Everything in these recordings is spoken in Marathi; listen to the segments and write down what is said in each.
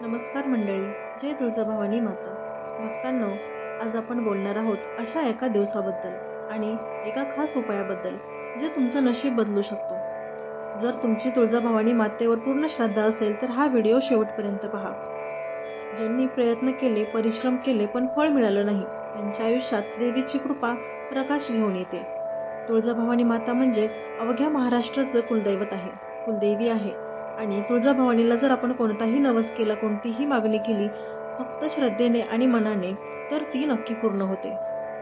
नमस्कार मंडळी जय तुळजाभवानी माता. भक्तांनो आज आपण बोलणार आहोत अशा एका दिवसाबद्दल आणि एका खास उपायाबद्दल जे तुमचं नशीब बदलू शकतो. जर तुमची तुळजाभवानी मातेवर पूर्ण श्रद्धा असेल तर हा व्हिडिओ शेवटपर्यंत पहा. ज्यांनी प्रयत्न केले परिश्रम केले पण फळ मिळालं नाही त्यांच्या आयुष्यात देवीची कृपा प्रकाश घेऊन येते. तुळजाभवानी माता म्हणजे अवघ्या महाराष्ट्राचं कुलदैवत आहे. कुलदेवी आहे. आणि तुळजाभवानीला जर आपण कोणताही नवस केला कोणतीही मागणी केली फक्त श्रद्धेने आणि मनाने तर ती नक्की पूर्ण होते.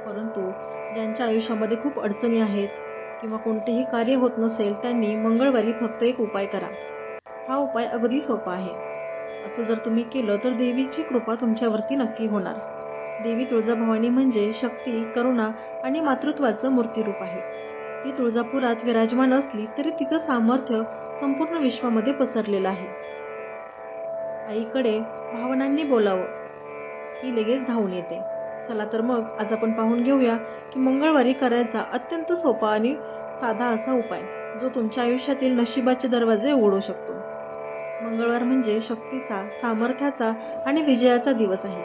परंतु ज्यांच्या आयुष्यामध्ये खूप अडचणी आहेत किंवा कोणतेही कार्य होत नसेल त्यांनी मंगळवारी फक्त एक उपाय करा. हा उपाय अगदी सोपा आहे. असं जर तुम्ही केलं तर देवीची कृपा तुमच्यावरती नक्की होणार. देवी तुळजाभवानी म्हणजे शक्ती करुणा आणि मातृत्वाचं मूर्तिरूप आहे. ती तुळजापुरात विराजमान असली तरी तिचं सामर्थ्य संपूर्ण विश्वामध्ये पसरलेलं आहे. आईकडे भावनांनी बोलावं. ही लगेच धावून येते. चला तर मग आज आपण पाहून घेऊया की मंगळवारी करायचा अत्यंत सोपा आणि साधा असा उपाय जो तुमच्या आयुष्यातील नशिबाचे दरवाजे उघडू शकतो. मंगळवार म्हणजे शक्तीचा सामर्थ्याचा आणि विजयाचा दिवस आहे.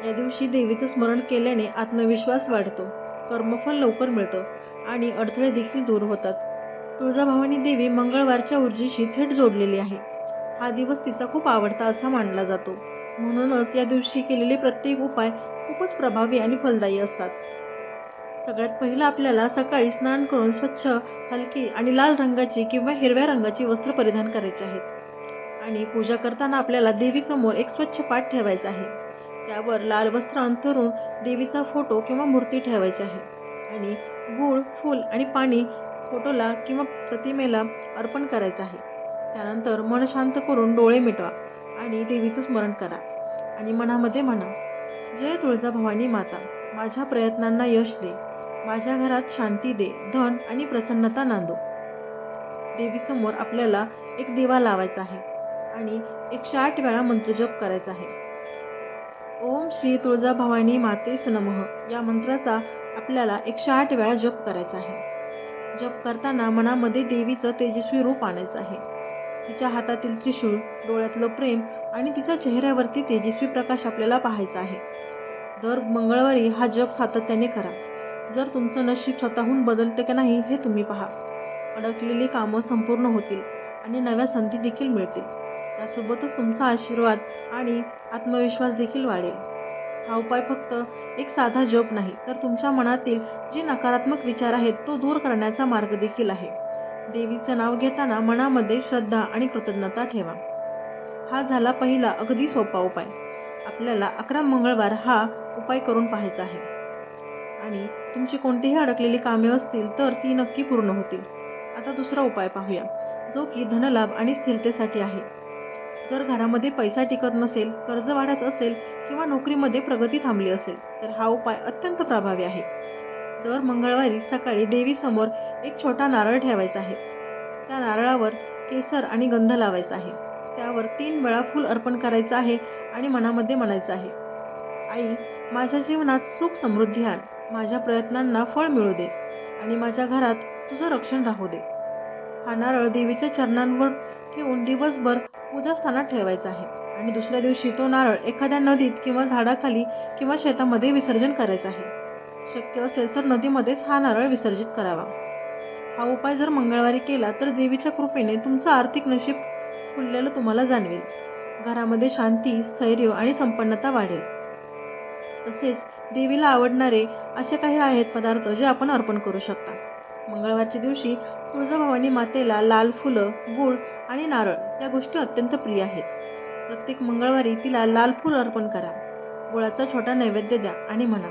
या दिवशी देवीचं स्मरण केल्याने आत्मविश्वास वाढतो. कर्मफल लवकर मिळतं. आणि अडथळे देखील दूर होतात. तुळजाभवानी देवी मंगळवारच्या ऊर्जेशी थेट जोडलेली आहे. हा दिवस तिचा खूप आवडता असा मानला जातो. म्हणूनच या दिवशी केलेले प्रत्येक उपाय खूपच प्रभावी आणि फलदायी असतात. सगळ्यात पहिलं आपल्याला सकाळी स्नान करून स्वच्छ हलकी आणि लाल रंगाची किंवा हिरव्या रंगाची वस्त्र परिधान करायची आहेत. आणि पूजा करताना आपल्याला देवीसमोर एक स्वच्छ पाठ ठेवायचा आहे. त्यावर लाल वस्त्र अंथरून देवीचा फोटो किंवा मूर्ती ठेवायची आहे. आणि गूळ फूल आणि पाणी फोटोला किंवा प्रतिमेला अर्पण करायचं आहे. त्यानंतर मन शांत करून डोळे मिटवा आणि देवीचं स्मरण करा आणि मनामध्ये म्हणा जय तुळजाभवानी माता माझ्या प्रयत्नांना यश दे. माझ्या घरात शांती दे धन आणि प्रसन्नता नांदो. देवीसमोर आपल्याला एक दिवा लावायचा आहे आणि एकशे आठ वेळा मंत्रजप करायचा आहे. ओम श्री तुळजाभवानी मातेस नमः. या मंत्राचा आपल्याला एकशे आठ वेळा जप करायचा आहे. जप करताना मनामध्ये देवीचं तेजस्वी रूप आणायचं आहे. तिच्या हातातील त्रिशूळ डोळ्यातलं प्रेम आणि तिच्या चेहऱ्यावरती तेजस्वी प्रकाश आपल्याला पाहायचा आहे. दर मंगळवारी हा जप सातत्याने करा. जर तुमचं नशीब स्वतःहून बदलते की नाही हे तुम्ही पहा. अडकलेली कामं संपूर्ण होतील आणि नव्या संधी देखील मिळतील. त्यासोबतच तुमचा आशीर्वाद आणि आत्मविश्वास देखील वाढेल. हा उपाय फक्त एक साधा जप नाही तर तुमच्या मनातील जे नकारात्मक विचार आहेत तो दूर करण्याचा मार्ग देखील आहे. देवीचं नाव घेताना मनामध्ये श्रद्धा आणि कृतज्ञता ठेवा. हा झाला पहिला अगदी सोपा उपाय. आपल्याला अकरा मंगळवार हा उपाय करून पाहायचा आहे. आणि तुमची कोणतीही अडकलेली कामे असतील तर ती नक्की पूर्ण होतील. आता दुसरा उपाय पाहूया जो की धनलाभ आणि स्थिरतेसाठी आहे. जर घरामध्ये पैसा टिकत नसेल कर्ज वाढत असेल किंवा नोकरीमध्ये प्रगती थांबली असेल तर हा उपाय अत्यंत प्रभावी आहे. दर मंगळवारी सकाळी देवीसमोर एक छोटा नारळ ठेवायचा आहे. त्या नारळावर केसर आणि गंध लावायचा आहे. त्यावर तीन वेळा फूल अर्पण करायचं आहे आणि मनामध्ये म्हणायचं आहे आई माझ्या जीवनात सुख समृद्धी आण. माझ्या प्रयत्नांना फळ मिळू दे आणि माझ्या घरात तुझं रक्षण राहू दे. हा नारळ देवीच्या चरणांवर ठेवून दिवसभर पूजास्थानात ठेवायचा आहे. आणि दुसऱ्या दिवशी तो नारळ एखाद्या नदीत किंवा झाडाखाली किंवा शेतामध्ये विसर्जन करायचा आहे. शक्य असेल तर नदीमध्येच हा नारळ विसर्जित करावा. हा उपाय जर मंगळवारी केला तर देवीच्या कृपेने तुमचं आर्थिक नशीब फुललेलं तुम्हाला जाणवेल. घरामध्ये शांती स्थैर्य आणि संपन्नता वाढेल. तसेच देवीला आवडणारे असे काही आहेत पदार्थ जे आपण अर्पण करू शकता. मंगळवारच्या दिवशी तुळजाभवानी मातेला लाल फुलं गुळ आणि नारळ या गोष्टी अत्यंत प्रिय आहेत. प्रत्येक मंगळवारी तिला लाल फूल अर्पण करा. गुळाचा छोटा नैवेद्य द्या आणि म्हणा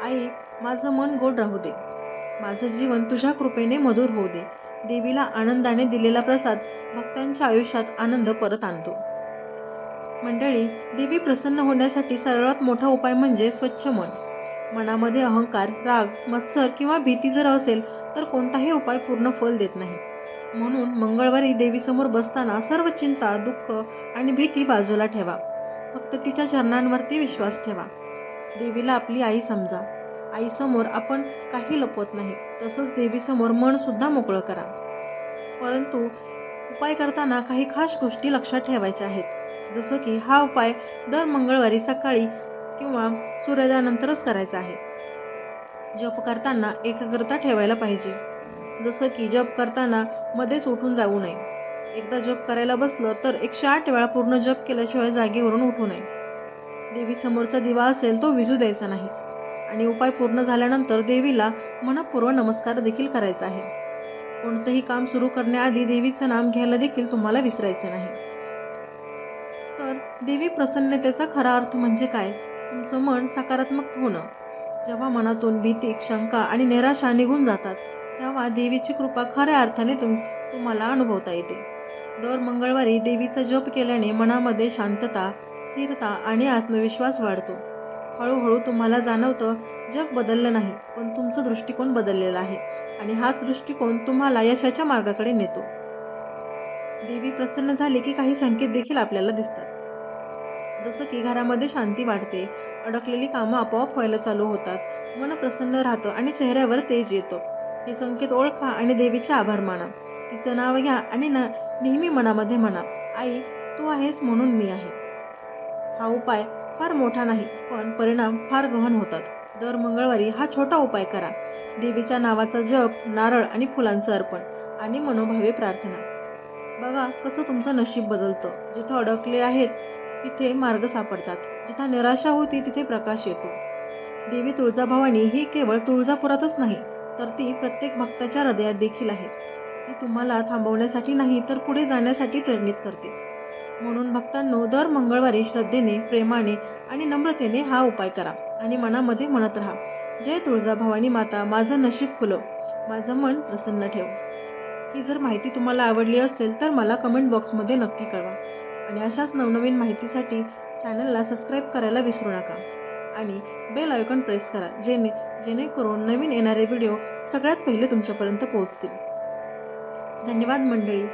आई माझं मन गोड राहू दे. माझं जीवन तुझ्या कृपेने मधुर होऊ दे. देवीला आनंदाने दिलेला प्रसाद भक्तांच्या आयुष्यात आनंद परत आणतो. मंडळी देवी प्रसन्न होण्यासाठी सर्वात मोठा उपाय म्हणजे स्वच्छ मन. मनामध्ये अहंकार राग मत्सर किंवा भीती जर असेल तर कोणताही उपाय पूर्ण फल देत नाही. म्हणून मंगळवारी देवीसमोर बसताना सर्व चिंता दुःख आणि भीती बाजूला ठेवा. फक्त तिच्या चरणांवरती विश्वास ठेवा. देवीला आपली आई समजा. आईसमोर आपण काही लपवत नाही तसंच देवीसमोर मन सुद्धा मोकळं करा. परंतु उपाय करताना काही खास गोष्टी लक्षात ठेवायच्या आहेत. जसं की हा उपाय दर मंगळवारी सकाळी किंवा सूर्योदयानंतरच करायचा आहे. जप करताना एकाग्रता ठेवायला पाहिजे. जसं की जप करताना मध्येच उठून जाऊ नये. एकदा जप करायला बसलं तर एकशे आठ वेळा पूर्ण जप केल्याशिवाय जागेवरून उठू नये. देवी समोरचा दिवा असेल तो विजू द्यायचा नाही. आणि उपाय पूर्ण झाल्यानंतर देवीला मनपूर्व नमस्कार देखील करायचा आहे. कोणतंही काम सुरू करण्याआधी देवीचं नाम घ्यायला देखील तुम्हाला विसरायचं नाही. तर देवी प्रसन्नतेचा खरा अर्थ म्हणजे काय? तुमचं मन सकारात्मक होणं. जेव्हा मनातून भीती शंका आणि निराशा निघून जातात तेव्हा देवीची कृपा खऱ्या अर्थाने तुम तुम्हाला अनुभवता येते. दर मंगळवारी देवीचा जप केल्याने मनामध्ये शांतता स्थिरता आणि आत्मविश्वास वाढतो. हळूहळू तुम्हाला जाणवतं जग बदललं नाही पण तुमचं दृष्टिकोन बदललेला आहे आणि हाच दृष्टिकोन तुम्हाला यशाच्या मार्गाकडे नेतो. देवी प्रसन्न झाली की काही संकेत देखील आपल्याला दिसतात. जसं की घरामध्ये शांती वाढते अडकलेली कामं आपोआप व्हायला चालू होतात मन प्रसन्न राहतं आणि चेहऱ्यावर तेज येतं. हे संकेत ओळखा आणि देवीचे आभार माना. तिचं नाव घ्या आणि न नेहमी मनामध्ये म्हणा आई तू आहेस म्हणून मी आहे. हा उपाय फार मोठा नाही पण परिणाम फार गहन होतात. दर मंगळवारी हा छोटा उपाय करा. देवीच्या नावाचा जप नारळ आणि फुलांचं अर्पण आणि मनोभावे प्रार्थना. बघा कसं तुमचं नशीब बदलतं. जिथं अडकले आहेत तिथे मार्ग सापडतात. जिथं निराशा होती तिथे प्रकाश येतो. देवी तुळजाभवानी ही केवळ तुळजापुरातच नाही तर ती प्रत्येक भक्ताच्या हृदयात देखील आहे. ती तुम्हाला थांबवण्यासाठी नाही तर पुढे जाण्यासाठी प्रेरित करते. म्हणून भक्तांनो दर मंगळवारी श्रद्धेने प्रेमाने आणि नम्रतेने हा उपाय करा आणि मनामध्ये म्हणत राहा जय तुळजाभवानी माता माझं नशीब खुलं माझं मन प्रसन्न ठेव. ही जर माहिती तुम्हाला आवडली असेल तर मला कमेंट बॉक्समध्ये नक्की कळवा. आणि अशाच नवनवीन माहितीसाठी चॅनलला सबस्क्राईब करायला विसरू नका. आणि बेल आयकॉन प्रेस करा जेणे जेणेकरून नवीन येणारे व्हिडिओ सगळ्यात पहिले तुमच्यापर्यंत पोहोचतील. धन्यवाद मंडळी.